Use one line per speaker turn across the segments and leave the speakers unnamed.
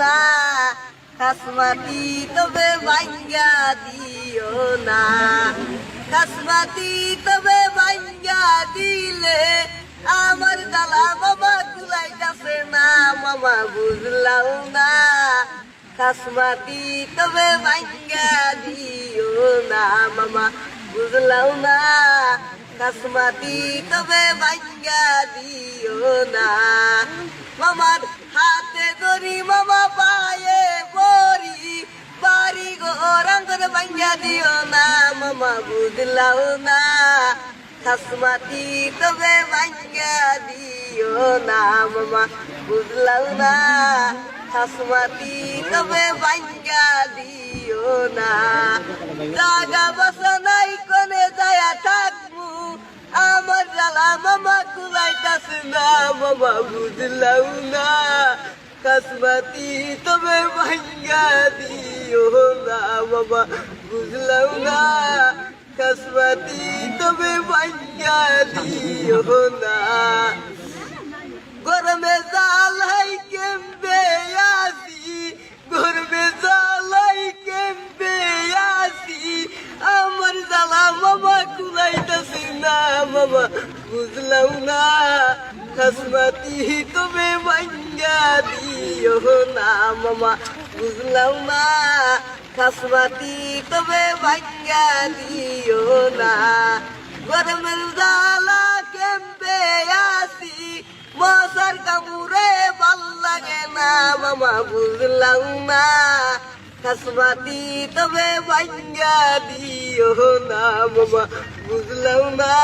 না খাসমাতি তবে ভাঙ্গা দিও না। খাসমাতি তবে ভাঙ্গা দিলে আমার দালা বাবা গুলাইতাছে না, মামা বুঝলাও না। খাসমাতি তবে ভাঙ্গা দিও না, মামা বুঝলাও না। খাসমাতি তবে ভাঙ্গা দিও না। মামার বাড়ি গোরাঙ্গর ভাঙ্গা দিও না মামা বুঝলাও না খাসমাতি তবে ভাঙ্গা দিও না মামা বুঝলাও না খাসমাতি তবে ভাঙ্গা দিও না জাগা বসা নাই কোনে যায়া থাকব আমার জ্বালা মামা কুলাইতাছে না মামা বুঝলাও না খাসমাতি তবে ভাঙ্গা দিও না মামা বুঝলাও না খাসমাতি তবে ভাঙ্গা দিও না গরমে জালাই কেমবে আসি গরমে জালাই কেমবে আসি আমার জ্বালা মামা কুলাইতেছি না মামা বুঝলাম না খাসমাতি তবে ভাঙ্গা দিও না মামা বুঝলাম না খাসমাতি তবে ভাঙ্গা দিও না। গরমের জ্বালা কেমবে আসি, মশার কামুরে ভালো লাগে না। মামা, বুঝলাম না খাসমাতি তবে ভাঙ্গা দিও না। মামা, বুঝলাম না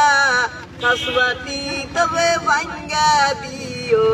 খাসমাতি তবে ভাঙ্গা দিও